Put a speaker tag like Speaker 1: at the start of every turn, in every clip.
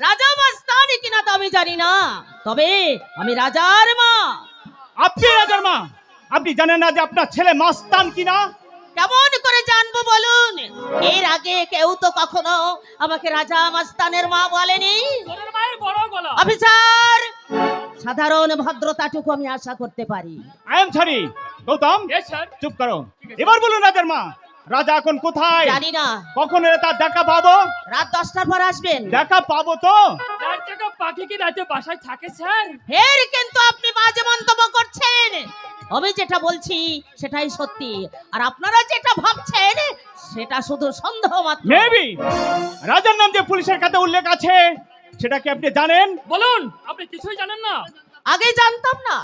Speaker 1: রাজা মাস্তানি কিনা তো আমি জানি না। তবে আমি রাজার মা।
Speaker 2: আপনি রাজার মা? আপনি জানেন না যে আপনার ছেলে মাস্তান কিনা?
Speaker 1: কেমন করে জানব বলুন? এর আগে কেউ তো কখনো আমাকে রাজা মাস্তানের মা বলেনি।
Speaker 3: তোর মায়ের বড় গলা।
Speaker 1: অফিসার সাধারণ ভদ্রতাটুকু আমি আশা করতে পারি।
Speaker 2: I am
Speaker 3: sorry Gautam.
Speaker 2: চুপ করো। এবার বলুন রাজার মা রাজা এখন কোথায়?
Speaker 1: জানি না।
Speaker 2: কখন এলে তার দেখা পাবো?
Speaker 1: রাত দশটার পর আসবেন।
Speaker 2: দেখা পাবো তো?
Speaker 3: চার চাকা পাখি কি রাতে বাসায় থাকে স্যার?
Speaker 1: ফের কিন্তু আপনি মাঝে মন্তব্য করছেন। আমি যেটা বলছি সেটাই সত্যি। আর আপনারা যেটা ভাবছেন সেটা শুধু সন্দেহ মাত্র।
Speaker 2: মেবি রাজার নাম যে পুলিশের কাছে উল্লেখ আছে সেটা কি আপনি জানেন?
Speaker 3: বলুন আপনি কিছুই জানেন না।
Speaker 1: আগে জানতাম না।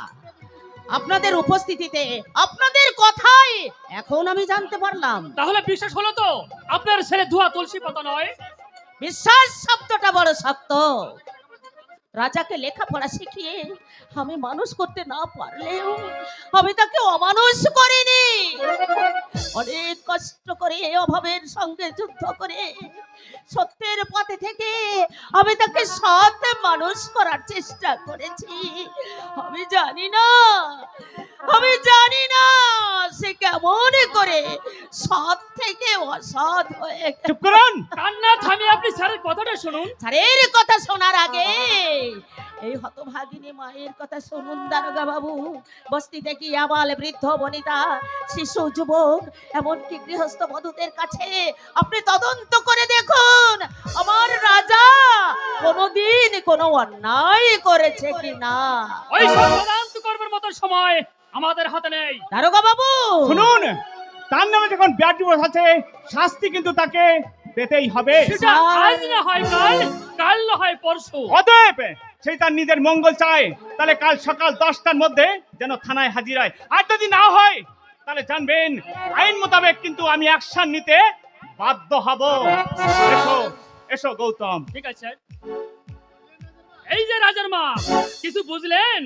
Speaker 1: আপনাদের উপস্থিতিতে আপনাদের কথাই এখন আমি জানতে পারলাম।
Speaker 3: তাহলে বিশ্বাস হলো তো আপনার ছেলে ধোয়া তুলসী পাতা নয়?
Speaker 1: বিশ্বাস শব্দটা বড় শক্ত। রাজাকে লেখাপড়া শিখিয়ে আমি মানুষ করতে না পারলেও আমি তাকে অমানুষ করিনি। অনেক কষ্ট করে অভাবের সঙ্গে যুদ্ধ করে সত্যের পথে থেকে আমি তাকে সৎ মানুষ করার চেষ্টা করেছি। আমি জানি না আমি জানি না সে কেমন করে সৎ থেকে অসৎ হয়ে।
Speaker 2: চুপ করুন।
Speaker 3: কান্না থামিয়ে আপনি স্যারের কথাটা শুনুন।
Speaker 1: স্যারের কথা শোনার আগে এই হতভাগিনী মায়ের কথা শুনুন দারোগা বাবু। বস্তিতে কি আবাল বৃদ্ধ বনিতা শিশু যুবক এমনকি গৃহস্থ বধূদের কাছে। আপনি তদন্ত করে দেখুন আমার রাজা কোনোদিন কোনো অন্যায় করেছে কি না
Speaker 3: ওই তদন্ত করবার মতো সময় আমাদের হাতে নেই।
Speaker 1: দারোগা বাবু!
Speaker 2: শুনুন তার নামে যখন ডিভোর্স আছে শাস্তি কিন্তু তাকে পেতেই হবে।
Speaker 3: সেটা আজ না হয় কাল কাল না হয় পরশু।
Speaker 2: অতএব সেই তার নিজের মঙ্গল চায়। তাহলে কাল সকাল দশটার মধ্যে যেন থানায় হাজির হয়। আর যদি না হয় তাহলে জানবেন আইন মোতাবেক কিন্তু আমি অ্যাকশন নিতে বাধ্য হব। এসো এসো গৌতম।
Speaker 3: ঠিক আছে এই যে রাজার মা কিছু বুঝলেন?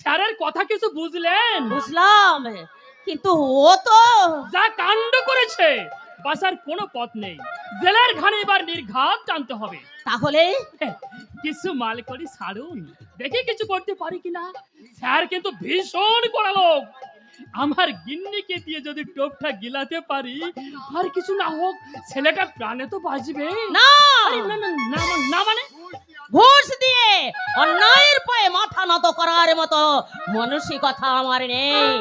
Speaker 3: স্যারের কথা কিছু বুঝলেন?
Speaker 1: বুঝলাম কিন্তু ও তো
Speaker 3: যা কাণ্ড করেছে বাসার কোনো পথ নেই। জেলের ঘানি এবার নির্ঘাত টানতে হবে।
Speaker 1: তাহলে?
Speaker 3: কিছু মাল করি ছাড়ুন। দেখি কিছু করতে পারি কিনা। স্যার কিন্তু ভীষণ কড়া লোক। আমার গিন্নিকে দিয়ে যদি টোপটা গিলাতে পারি আর কিছু না হোক ছেলেটা প্রাণে তো বাঁচবে।
Speaker 1: না!
Speaker 3: না না না না মানে?
Speaker 1: ঘুষ দিয়ে অন্যায়ের পায়ে মাথা নত করার মতো মানসিকতা আমার নেই।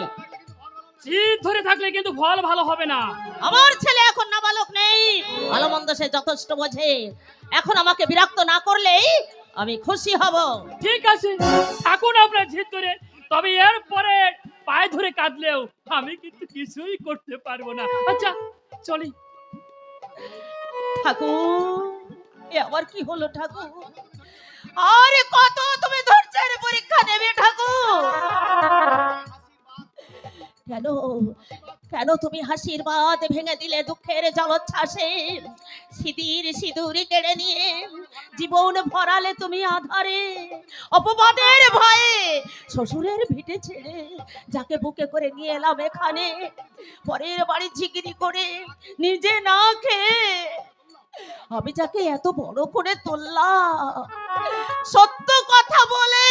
Speaker 3: জিদ ধরে থাকলে কিন্তু ফল ভালো হবে না।
Speaker 1: আমার ছেলে এখন নাবালক নেই ভালো মন্দ সে যথেষ্ট বোঝে। এখন আমাকে বিরক্ত না করলেই আমি খুশি হব।
Speaker 3: ঠিক আছে থাকুন আপনার জিদ ধরে তবে এরপরে পায়ে ধরে কাঁদলেও আমি কিন্তু কিছুই করতে পারব না। আচ্ছা চলি।
Speaker 1: ঠাকুর এ আবার কি হলো ঠাকুর? আরে কত তুমি ধৈর্যের পরীক্ষা নেবে ঠাকুর? কেন? কেন তুমি হাসির বাদ ভেঙে দিলে দুঃখের জলোচ্ছ্বাসে সিঁদির সিঁদুরি কেড়ে নিয়ে জীবন ভরালে তুমি আধারে। অপবাদের ভয়ে শ্বশুরের ভিটে ছেড়ে যাকে বুকে করে নিয়ে এলাম এখানে। পরের বাড়ি ঝিগিরি করে নিজে না খেয়ে আমি যাকে এত বড় করে তুললাম। সত্য কথা বলে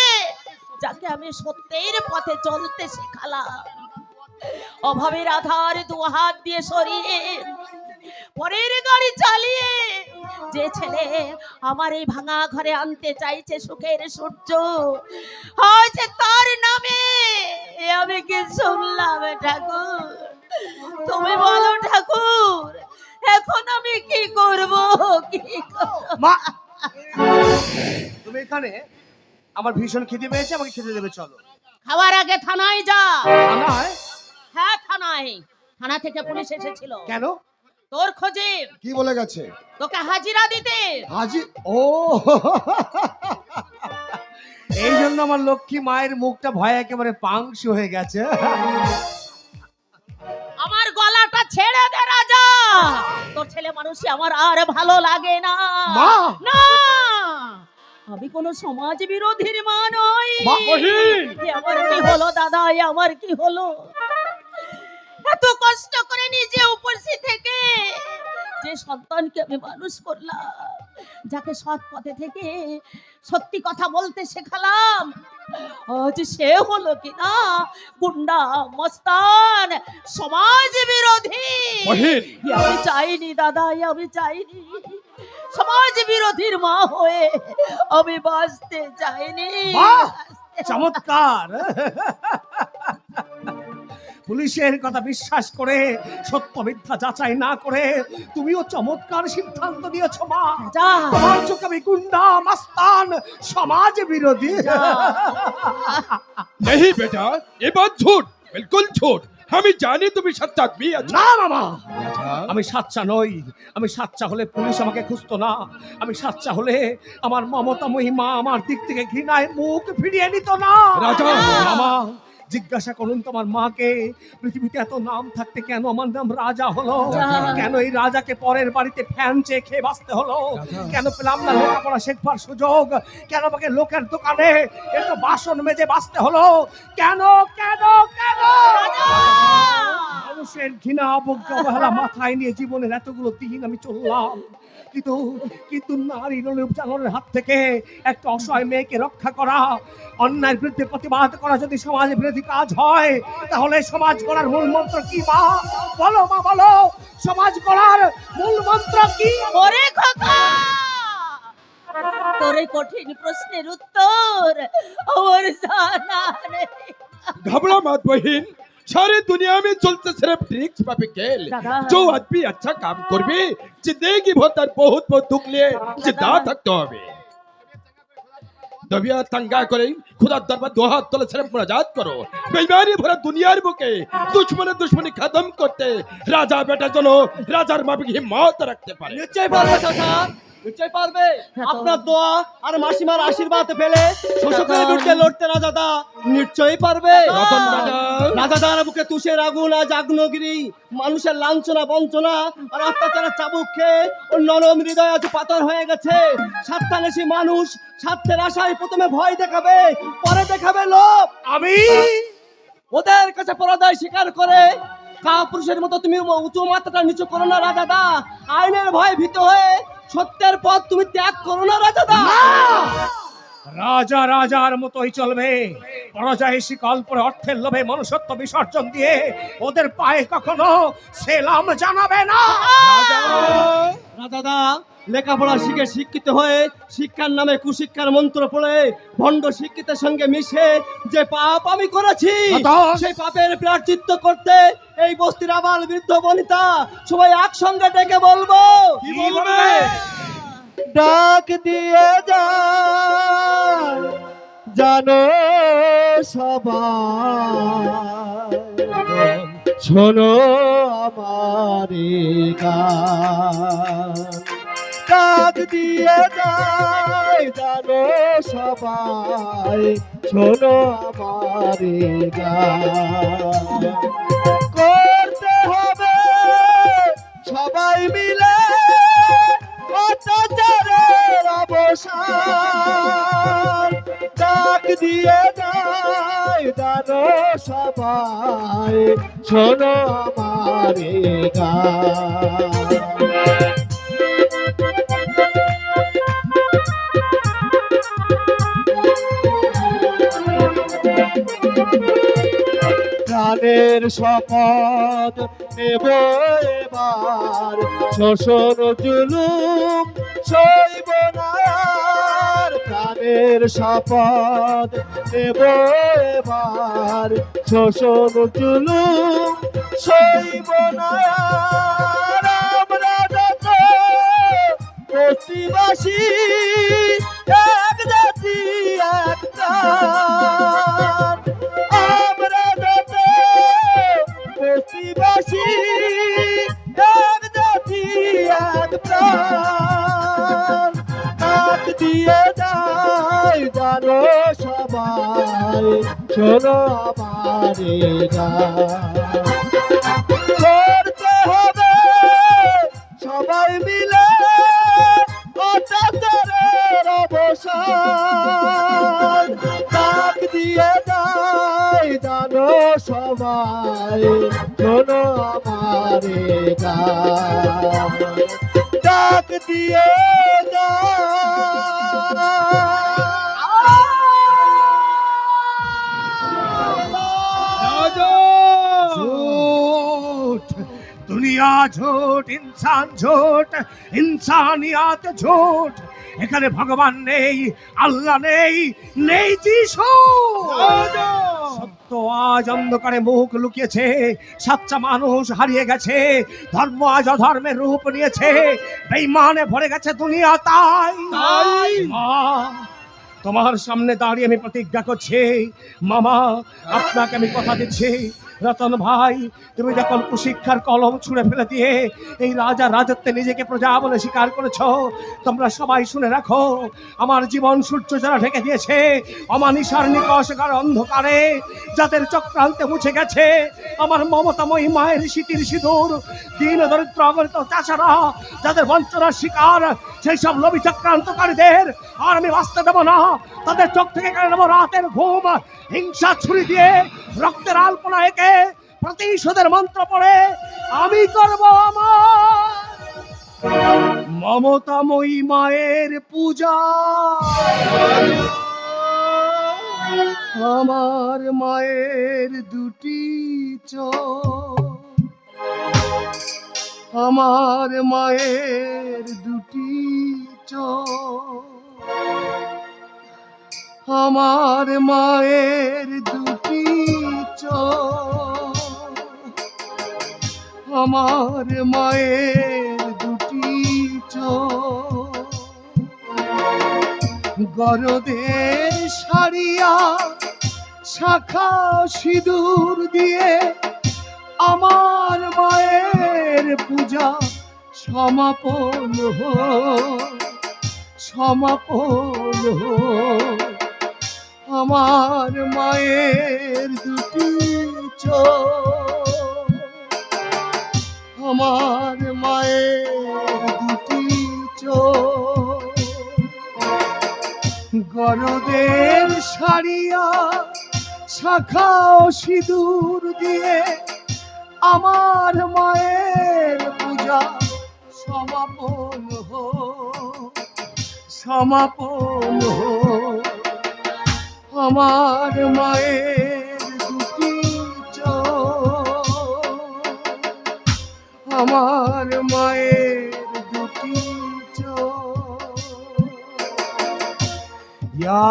Speaker 1: যাকে আমি সত্যের পথে চলতে শেখালাম। অভাবের আধার দু হাত দিয়ে সরিয়ে পরের গাড়ি চালিয়ে যে ছেলে আমার এই ভাঙা ঘরে আনতে চাইছে সুখের সূর্য হয়েছে তার নামে আমি কি শুনলাম ঠাকুর? তুমি বলো ঠাকুর এখন আমি কি করব? কি
Speaker 4: মা! তুমি এখানে আমার ভীষণ খিদে পেয়েছে আমাকে খেতে দেবে চলো।
Speaker 1: খাওয়ার আগে থানায় যা
Speaker 4: থানায়
Speaker 1: থানায় থানা থেকে পুলিশ এসেছিল।
Speaker 4: কেন?
Speaker 1: তোর খোঁজে।
Speaker 5: কি বলে গেছে?
Speaker 1: তোকে হাজিরা দিতে।
Speaker 5: হাজি ও!
Speaker 4: এই জন্য আমার লক্ষ্মী মায়ের মুখটা ভয় একেবারে পাংশু হয়ে গেছে।
Speaker 1: আমার গলাটা ছেড়ে দে রাজা। তোর ছেলে মানুষই আমার আর ভালো লাগে না। না! আমি কোন সমাজ বিরোধীর মা নই। আমার কি হলো দাদা? আমার কি হলো? এত কষ্ট করে নিজে উপস্থিত থেকে। যে সন্তানকে আমি মানুষ করলাম যাকে সৎ পথে থেকে সত্যি কথা বলতে শেখালাম আজ সে হলো কি না গুন্ডা মস্তান সমাজ বিরোধী। আমি চাইনি দাদা আমি চাইনি। সমাজ বিরোধীর মা হয়ে আমি বাঁচতে চাইনি।
Speaker 4: চমৎকার। পুলিশের কথা বিশ্বাস করে সত্য মিথ্যা যাচাই না করে তুমিও চমৎকার সিদ্ধান্ত দিয়েছ মা
Speaker 1: যা
Speaker 4: তোমার চোখে আমি গুন্ডা মাস্তান সমাজ বিরোধী
Speaker 5: नहीं बेटा ये बात झूठ बिल्कुल झूठ আমি জানি তুমি সচ্চা আদমি আছো
Speaker 4: না মামা
Speaker 5: রাজা
Speaker 4: আমি সাচ্চা নই আমি সাচ্চা হলে পুলিশ আমাকে খুঁজতো না আমি সাচ্চা হলে আমার মমতা মহিমা আমার দিক থেকে ঘৃণায় মুখ ফিরিয়ে নিত না
Speaker 5: রাজা!
Speaker 4: মামা জিজ্ঞাসা করুন তোমার মাকে পৃথিবীতে এত নাম থাকতে কেন? আমার নাম রাজা হলো। কেন এই রাজাকে পরের বাড়িতে ফ্যান চেয়ে খেয়ে বাঁচতে হলো? কেন পেলাম না লেখাপড়া শেখবার সুযোগ? কেন আমাকে লোকের দোকানে একটু বাসন মেজে বাঁচতে হলো? কেন কেন কেন? মানুষের ঘৃণা অবজ্ঞা অবহেলা মাথায় নিয়ে জীবনের এতগুলো দিন আমি চললাম। কিন্তু কিন্তু নারী জানোয়ারের হাত থেকে একটা অসহায় মেয়েকে রক্ষা করা অন্যায়ের বিরুদ্ধে প্রতিবাদ করা যদি সমাজ বিরোধী কাজ হয় তাহলে সমাজ গড়ার মূল মন্ত্র কি মা বলো মা বলো সমাজ গড়ার মূল মন্ত্র কি
Speaker 1: ওরে খোকা তোর এই কঠিন প্রশ্নের উত্তর আমার জানা নেই
Speaker 5: घबरा मत बहन सारी दुनिया में चलते सिर्फ ट्रिक्स पे खेल
Speaker 1: दादा।
Speaker 5: जो आदमी अच्छा काम करबे जिंदगी भर तार बहुत बहुत दुख लिए जिंदा থাকতে হবে তাঙ্গা করে খুদার দরবার দোহাত ছেড়ে মুনাজাত করো। বেইমানি ভরা দুনিয়ার বুকে দুশ্মনে দুশ্মনি খতম করতে রাজা বেটা যেন রাজার মাপে হিম্মত রাখতে পারে।
Speaker 6: পারবে। আপনার দোয়া আর মাসিমার আশীর্বাদ পেলে শোষকের বিরুদ্ধে লড়তে রাজাদা নিশ্চয়ই পারবে। বুকে তুষের আগুন আজ আগ্নগিরি মানুষের লাঞ্ছনা বঞ্চনা আর অত্যাচারের চাবুক খেয়ে ওর নরম হৃদয় আজ পাথর হয়ে গেছে। স্বার্থানেশী মানুষ স্বার্থের আশায় প্রথমে ভয় দেখাবে পরে দেখাবে লোভ।
Speaker 4: আমি?
Speaker 6: ওদের কাছে পরাজয় স্বীকার করে কাপুরুষের মতো তুমি উঁচু মাত্রাটা নিচু করো না রাজাদা আইনের ভয় ভীত হয়ে সত্যের পথ তুমি ত্যাগ করো না রাজাদা।
Speaker 4: রাজা রাজার মতোই চলবে। পরাজয় শিকল পরে অর্থের লোভে মনুষ্যত্ব বিসর্জন দিয়ে ওদের পায়ে কখনো সেলাম জানাবে না।
Speaker 6: রাজাদা লেখাপড়া শিখে শিক্ষিত হয়ে শিক্ষার নামে কুশিক্ষার মন্ত্র পড়ে ভণ্ড শিক্ষিতের সঙ্গে মিশে যে পাপ আমি করেছি। সেই পাপের প্রার্থিত্ব করতে এই বস্তির আবার বৃদ্ধ বনিতা সবাই একসঙ্গে ডেকে বলব।
Speaker 4: কি বলবে?
Speaker 6: ডাক দিয়ে যায়, জানো সবাই। শোনো আমার ডাক দিয়ে যায়, জানো সবাই। শোনো আমার করতে হবে সবাই মিলে অত্যাচারের অবসান ডাক দিয়ে যায় জানো সবাই শোনো আমার গান প্রাণের শপথ নেব এবার শোষণ জুলুম সইব না। প্রাণের শপথ নেব এবার শোষণ জুলুম সইব না। আমরা যত বস্তিবাসী এক জাতি এক শোনো আমার হবে। সবাই মিলে অত্যাচারের অবসান। ডাক দিয়ে যায়, জানো সবাই, শোনো আমার ডাক দিয়ে যা
Speaker 4: দুনিয়া ঝোট ইনসান ঝোট ইনসানিয়াত ঝোট। এখানে ভগবান নেই আল্লাহ নেই নেই যিশু। সত্য আজ অন্ধকারে মুখ লুকিয়েছে সাচ্চা মানুষ হারিয়ে গেছে ধর্ম আজ অধর্মের রূপ নিয়েছে বেইমানে ভরে গেছে দুনিয়া তাই? মা তোমার সামনে দাঁড়িয়ে আমি প্রতিজ্ঞা করছি। মামা, আপনাকে আমি কথা দিচ্ছি। রতন ভাই, তুমি যখন কুশিক্ষার কলম ছুঁড়ে ফেলে দিয়ে এই রাজা রাজত্বে নিজেকে প্রজা বলে স্বীকার করেছ, তোমরা সবাই শুনে রাখো, আমার জীবন সূর্য যারা ঢেকে দিয়েছে, অমানিসার নিকশকার অন্ধকারে, যাদের চক্রান্তে মুছে গেছে, আমার মমতাময়ী মায়ের শীতির সিঁদুর, দিন দরিদ্র অগরিত চাষারা, যাদের বঞ্চনার শিকার, সেই সব লবি চক্রান্তকারীদের আর আমি বাঁচতে দেবো না। তাদের চোখ থেকে কেড়ে নেব রাতের ঘুম। হিংসা ছুরি দিয়ে রক্তের আলপনা এঁকে প্রতিশোধের মন্ত্র পড়ে, আমি করব আমার মমতাময়ী মায়ের পূজা। আমার মায়ের দুটি চোখ। আমার মায়ের দুটি চোখ। আমার মায়ের দুটি আমার মায়ের দুটি গরদের সারিয়া শাখা সিঁদুর দিয়ে আমার মায়ের পূজা সমাপন হোক সমাপন হোক আমার মায়ের দুটি আমার মায়ের দুটি গরদের সারিয়া শাখা সিঁদুর দিয়ে আমার মায়ের পূজা সমাপন হোক সমাপন হোক। আমার মায়ের দুটি চোখ আমার মায়ের দুটি চোখ या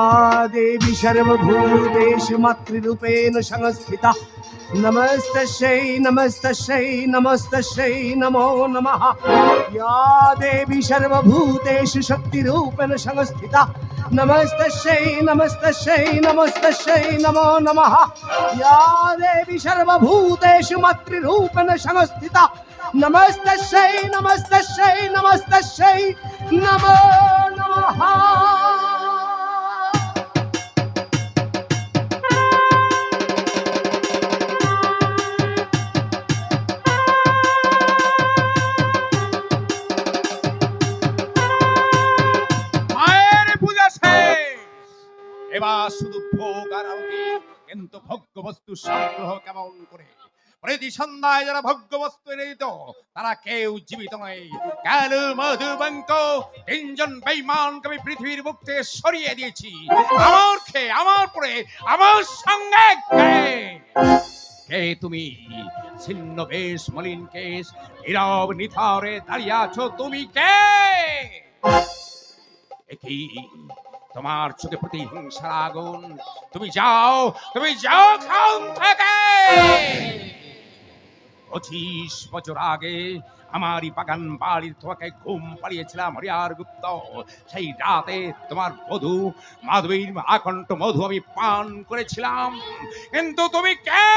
Speaker 4: देवी सर्वभूतेषु मातृरूपेण संस्थिता नमस्तस्यै नमस्तस्यै नमस्तस्यै नमो नमः या देवी सर्वभूतेषु शक्तिरूपेण संस्थिता नमस्तस्यै नमस्तस्यै नमस्तस्यै नमो नमः या देवी सर्वभूतेषु मातृरूपेण संस्थिता नमस्तस्यै नमस्तस्यै नमस्तस्यै नमो नमः
Speaker 7: এবার শুধু ভোগ আর আরতি, কিন্তু ভোগ্য বস্তু সংগ্রহ কেমন করে? প্রতি সন্ধ্যায় যারা ভোগ্য বস্তু এনে দিত, তারা কেউ জীবিত নয়। কালু মধুবঙ্ক তিনজন বেইমানকে আমি পৃথিবীর বুক থেকে সরিয়ে দিয়েছি। আমার খেয়ে, আমার পরে আমার সঙ্গে কে? কে তুমি? ছিন্ন বেশ, মলিন কেশ, নীরব নিথরে দাঁড়িয়ে আছো, তুমি কে? একই তোমার চোখে প্রতিহিংসার আগুন। তুমি যাও তুমি যাও খান থেকে। পঁচিশ বছর আগে আমারই বাগান বাড়ির তোমাকে ঘুম পাড়িয়েছিলাম, হরিয়ার গুপ্ত। সেই রাতে তোমার মধু মাধবীর আকণ্ঠ মধু আমি পান করেছিলাম। কিন্তু তুমি কে?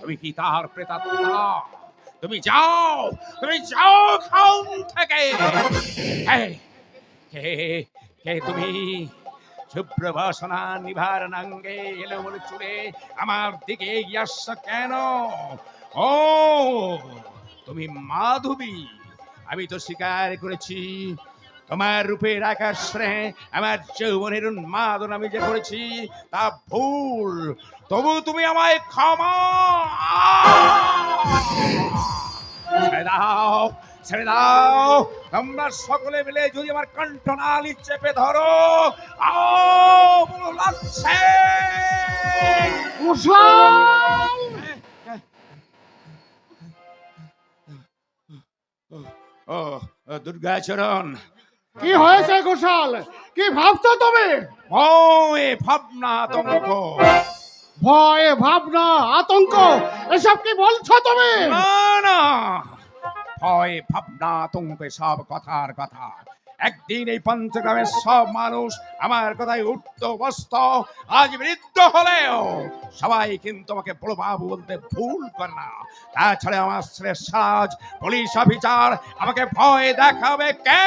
Speaker 7: তুমি কি তার প্রেতাত্মা? তুমি যাও তুমি যাও খাউন থেকে। কে কে তুমি শুভ্র বাসনা নিভার নাঙ্গে এলো চুলে আমার দিকে এগিয়ে কেন? ও, তুমি মাধবী, আমি তো স্বীকার করেছি। তোমার রূপের আকাশে আমার যৌবনের উন্মাদন আমি যে করেছি, তা ভুল। তবু তুমি আমায় ক্ষমা ছেড়ে দাও ছেড়ে দাও। তোমরা সকলে মিলে যদি আমার কণ্ঠনালী চেপে ধরো ও দুর্গাচরণ
Speaker 4: কি হয়েছে গোশাল? কি ভাবছ তুমি?
Speaker 7: ভয়ে ভাবনা আতঙ্ক।
Speaker 4: ভয় ভাবনা আতঙ্ক? এসব কি বলছো তুমি?
Speaker 7: না না। ভয় ভাবনা আতঙ্ক সব কথার কথা। একদিন এই পঞ্চগ্রামের সব মানুষ আমার কথায় উঠত বসত আজ বৃদ্ধ হলেও সবাই কিন্তু আমাকে বড় বাবু বলতে ভুল করে না। তাছাড়া আমার ছেলে সাজ পুলিশ অফিসার আমাকে ভয় দেখাবে কে?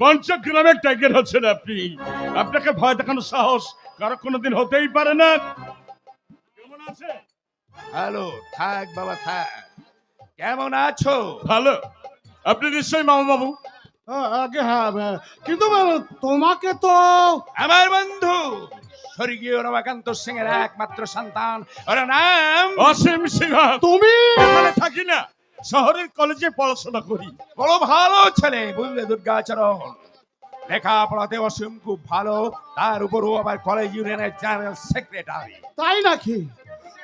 Speaker 2: পঞ্চগ্রামের টাইগার হচ্ছেন আপনি। আপনাকে ভয় দেখানোর সাহস কারও কোনোদিন হতেই পারে না। কেমন আছে
Speaker 7: হ্যালো থাক বাবা থাক। কেমন আছো?
Speaker 2: ভালো। আপনি নিশ্চয়ই মামা বাবু
Speaker 4: আগে হ্যাঁ কিন্তু তোমাকে তো
Speaker 7: আমার বন্ধু স্বর্গীয় রমাকান্ত সিং এর একমাত্র সন্তান। ওর নাম
Speaker 2: অসীম সিংহ।
Speaker 4: তুমি?
Speaker 2: এখানে থাকি না। শহরের কলেজে পড়াশোনা করি।
Speaker 7: বড় ভালো ছেলে বুঝলে দুর্গাচরণ। লেখাপড়াতে অসীম খুব ভালো তার উপরও আবার কলেজ ইউনিয়নের জেনারেল সেক্রেটারি
Speaker 4: তাই নাকি?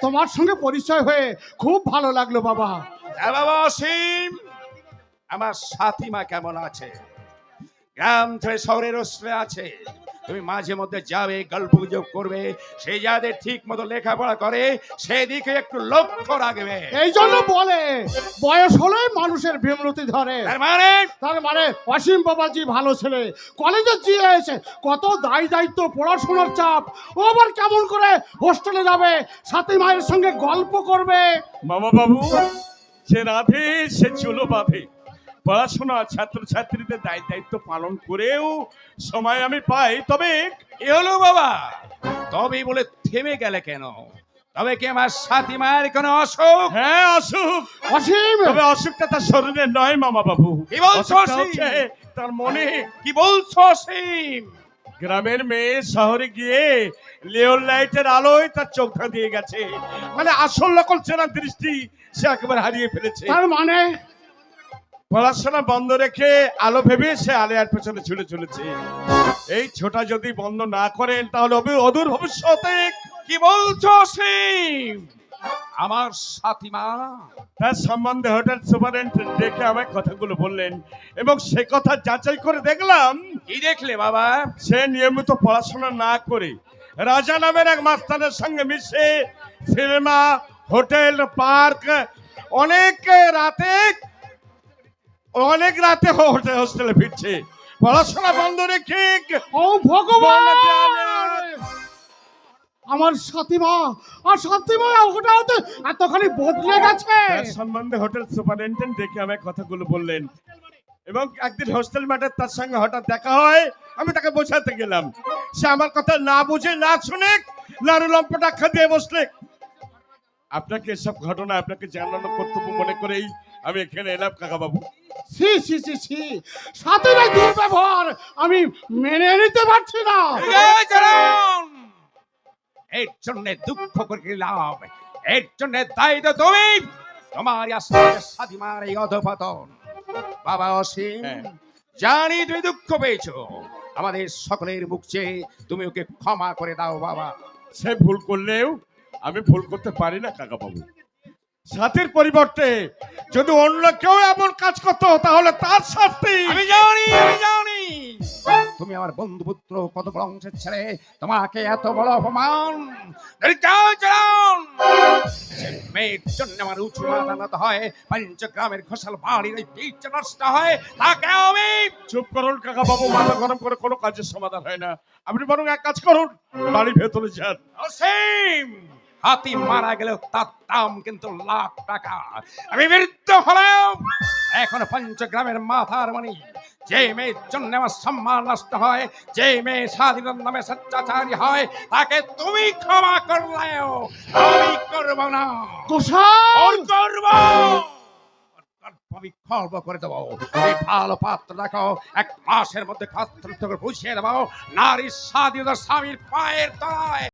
Speaker 4: তোমার সঙ্গে পরিচয় হয়ে খুব ভালো লাগল বাবা।
Speaker 7: বাবা অসীম আমার সাথীমা কেমন আছে? গ্রাম থেকে শহরের অস্ত্রে আছে। তুমি মাঝে মধ্যে যাবে গল্প গুজব করবে। সে যাদের ঠিক মতো লেখাপড়া করে সেদিকে একটু লক্ষ্য রাখবে।
Speaker 4: এই জন্য বলে বয়স হলেই মানুষের ভীমরতি ধরে।
Speaker 7: তার মানে?
Speaker 4: তার মানে অসীম বাবাজি ভালো ছেলে। কলেজে গিয়ে এসে কত দায় দায়িত্ব পড়াশোনার চাপ ও আবার কেমন করে হোস্টেলে যাবে? সাথী মায়ের সঙ্গে গল্প করবে।
Speaker 2: মামা বাবু সে রাধে সে চুলো বাঁধে। পড়াশোনা ছাত্রছাত্রীদের দায় দায়িত্ব পালন করেও সময় আমি পাই। তবে
Speaker 7: এ হলো বাবা তবে বলে থেমে গেলে কেন? তবে কি আমার সাথী মায়ের কোনো অসুখ?
Speaker 2: হ্যাঁ অসুখ।
Speaker 4: অসীম।
Speaker 2: তবে অসুখটা তার শরীরে নয় মামা বাবু।
Speaker 7: কি বলছো,
Speaker 2: তার মনে।
Speaker 7: কি বলছো অসীম?
Speaker 2: গ্রামের মেয়ে শহরে গিয়ে লেওর লাইটের আলোয় তার চোখটা দিয়ে গেছে। মানে আসল নকল চেনার দৃষ্টি সে একেবারে হারিয়ে ফেলেছে।
Speaker 4: তার মানে?
Speaker 2: পড়াশোনা বন্ধ রেখে আলো ভেবে সে আলেয়ার পেছনে ছুটে চলেছে। এই ছোটা যদি বন্ধ না করেন তাহলে অদূর ভবিষ্যতে
Speaker 7: কি বলছো অসীম আমার সাথী মা।
Speaker 2: তার সম্বন্ধে হোটেল সুপারিনটেন্ডেন্ট ডেকে আমায় কথাগুলো বললেন এবং সে কথা যাচাই করে দেখলাম
Speaker 7: কি দেখলে বাবা?
Speaker 2: সে নিয়মিত পড়াশোনা না করে রাজা নামের এক মাস্টারের সঙ্গে মিশে সিনেমা হোটেল পার্ক অনেক রাতে অনেক রাতে হোটেল হোস্টেলে ফিরছে। পড়াশোনা বন্ধ রেখে
Speaker 4: ও ভগবান! আমার সাথীমা আর সাথীমা ওটা হতে এতখানি বদলে গেছে।
Speaker 2: সম্বন্ধে হোটেল সুপারিনটেন্ডেন্ট ডেকে আমায় কথাগুলো বললেন। এবং একদিন হোস্টেল মাঠে তার সঙ্গে হঠাৎ দেখা হয় আমি তাকে বোঝাতে গেলাম। সে আমার কথা না বুঝে না শুনে লাড়ু লম্পটা দিয়ে বসলে। আপনাকে এসব ঘটনা আপনাকে জানানো কর্তব্য মনে করেই আমি এখানে এলাম কাকা বাবু
Speaker 4: ছি ছি ছি ছি। সাথীরা দুর্ব্যবহার আমি মেনে নিতে পারছি না!
Speaker 7: এর জন্য দুঃখ করে লাভ এর জন্য দায়িত্ব তুমি। তোমার আসলে সাধিমার এই অধপতন। বাবা অসীম
Speaker 2: হ্যাঁ।
Speaker 7: জানি তুমি দুঃখ পেয়েছ। আমাদের সকলের মুখ চেয়ে তুমি ওকে ক্ষমা করে দাও বাবা।
Speaker 2: সে ভুল করলেও আমি ভুল করতে পারি না কাকা বাবু সাথীর পরিবর্তে যদি অন্য কেউ এমন কাজ করতো তাহলে তার শাস্তি।
Speaker 7: আমি জানি আমি জানি। তুমি আমার বন্ধু পুত্র কত বড় অংশের ছেলে। তোমাকে এত বড় অপমান মেয়ের জন্য আমার উঁচু নত হয় পঞ্চগ্রামের ঘোষাল বাড়ির বীজ নষ্ট হয়। তাকে আমি
Speaker 2: চুপ করুন কাকা বাবু মাথা গরম করে কোনো কাজের সমাধান হয় না। আপনি বরং এক কাজ করুন বাড়ি ভেতরে যান।
Speaker 7: হাতি মারা গেলেও তার দাম কিন্তু লাখ টাকা। আমি বৃদ্ধ হলাম এখন পঞ্চগ্রামের মাথার মণি। যে মেয়ের জন্য আমার সম্মান নষ্ট হয় যে মেয়ে স্বাধীনতার নামে স্বেচ্ছাচারী হয় তাকে তুমি ক্ষমা করলেও আমি করব না।
Speaker 4: কোষাল
Speaker 7: করব। আমি খর্ব করে দেবো। এই ভালো পাত্র দেখো এক মাসের মধ্যে পাত্র বুঝিয়ে দেবো। নারী স্বাধীনতা স্বামীর পায়ের তলায়